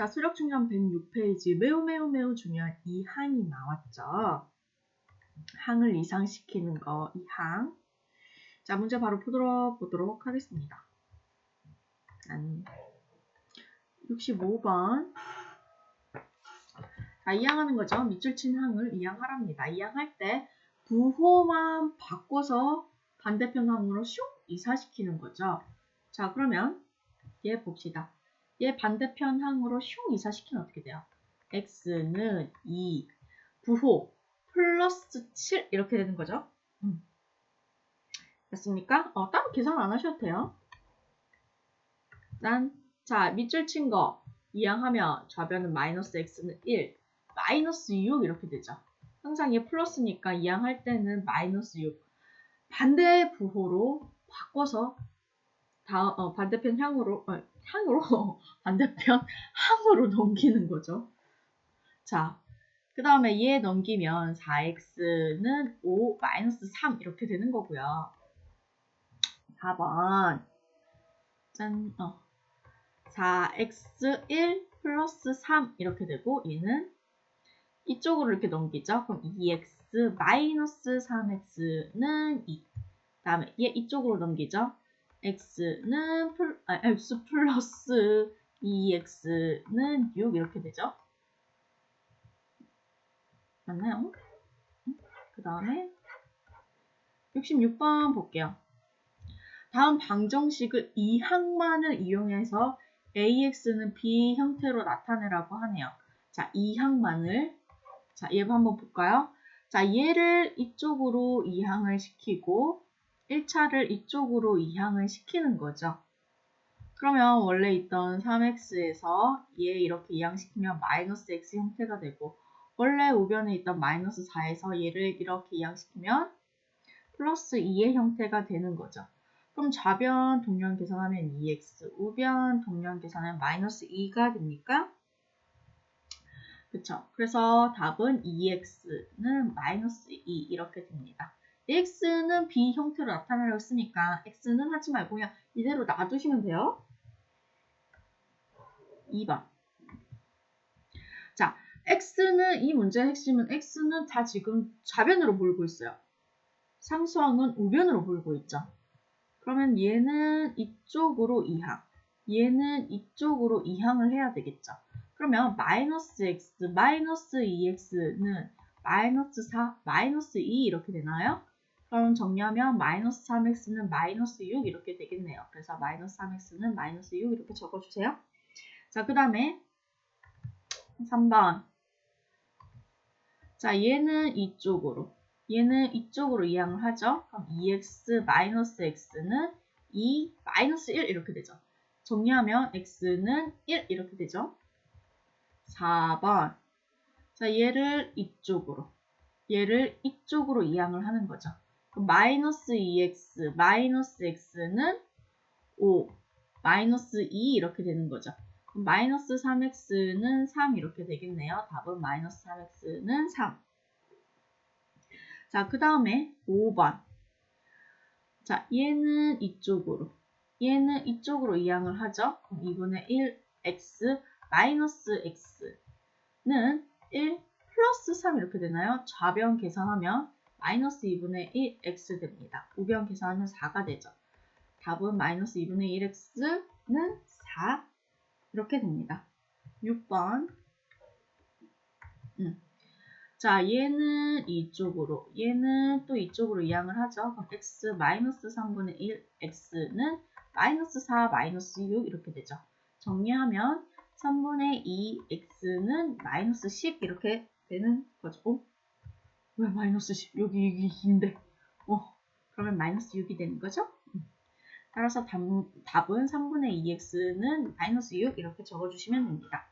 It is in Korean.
자, 수력 충전 106페이지 매우 매우 매우 중요한 이 항이 나왔죠. 항을 이상시키는 거, 이 항. 자, 문제 바로 보도록, 보도록 하겠습니다. 한 65번. 자, 이항하는 거죠. 밑줄 친 항을 이항하랍니다. 이항할 때 부호만 바꿔서 반대편 항으로 슉 이사시키는 거죠. 자, 그러면 얘 봅시다. 얘 반대편 항으로 슝 이사시키면 어떻게 돼요? x는 2, 부호 플러스 7 이렇게 되는 거죠. 음. 됐습니까? 어, 따로 계산 안 하셔도 돼요. 난, 자, 밑줄 친 거 이항하면 좌변은 마이너스 x는 1, 마이너스 6 이렇게 되죠. 항상 얘 플러스니까 이항할 때는 마이너스 6. 반대 부호로 바꿔서 다, 어, 반대편 향으로, 어, 향으로, 반대편 항으로 넘기는 거죠. 자, 그 다음에 얘 넘기면 4x는 5 마이너스 3 이렇게 되는 거고요. 4번 짠, 어, 4x1 플러스 3 이렇게 되고 얘는 이쪽으로 이렇게 넘기죠. 그럼 2x 마이너스 3x는 2. 다음에 얘 이쪽으로 넘기죠. X는 플, 아, x 플러스 2x는 6 이렇게 되죠. 맞나요? 그 다음에 66번 볼게요. 다음 방정식을 이 항만을 이용해서 ax는 b 형태로 나타내라고 하네요. 자, 이 항만을 자, 얘 한번 볼까요? 자, 얘를 이쪽으로 이항을 시키고 1차를 이쪽으로 이항을 시키는 거죠. 그러면 원래 있던 3x에서 얘 이렇게 이항시키면 마이너스 x 형태가 되고 원래 우변에 있던 마이너스 4에서 얘를 이렇게 이항시키면 플러스 2의 형태가 되는 거죠. 그럼 좌변 동량 계산하면 2x, 우변 동량 계산하면 마이너스 2가 됩니까? 그쵸. 그래서 답은 2x는 마이너스 2 이렇게 됩니다. X는 b 형태로 나타내려고 했으니까 x는 하지 말고 그냥 이대로 놔두시면 돼요. 2번. 자, x는 이 문제의 핵심은 x는 다 지금 좌변으로 몰고 있어요. 상수항은 우변으로 몰고 있죠. 그러면 얘는 이쪽으로 이항, 얘는 이쪽으로 이항을 해야 되겠죠. 그러면 마이너스 x, 마이너스 2x는 마이너스 4, 마이너스 2 이렇게 되나요? 그럼 정리하면 마이너스 3x는 마이너스 6 이렇게 되겠네요. 그래서 마이너스 3x는 마이너스 6 이렇게 적어주세요. 자, 그 다음에 3번. 자, 얘는 이쪽으로, 얘는 이쪽으로 이항을 하죠. 그럼 2x 마이너스 x는 2 마이너스 1 이렇게 되죠. 정리하면 x는 1 이렇게 되죠. 4번. 자, 얘를 이쪽으로, 얘를 이쪽으로 이항을 하는 거죠. 마이너스 2x, 마이너스 x는 5, 마이너스 2 이렇게 되는 거죠. 마이너스 3x는 3 이렇게 되겠네요. 답은 마이너스 3x는 3. 자, 그 다음에 5번. 자, 얘는 이쪽으로, 얘는 이쪽으로 이항을 하죠. 그럼 2분의 1x 마이너스 x는 1 플러스 3 이렇게 되나요? 좌변 계산하면 마이너스 2분의 1x 됩니다. 우변 계산하면 4가 되죠. 답은 마이너스 2분의 1x는 4 이렇게 됩니다. 6번 음. 자 얘는 이쪽으로 얘는 또 이쪽으로 이항을 하죠. x 마이너스 3분의 1 x는 마이너스 4 마이너스 6 이렇게 되죠. 정리하면 3분의 2 x는 마이너스 10 이렇게 되는 거죠. 어? 왜 마이너스 10? 여기 여기 2인데. 어, 그러면 마이너스 6이 되는 거죠? 음. 따라서 답, 답은 3분의 2x는 마이너스 6 이렇게 적어주시면 됩니다.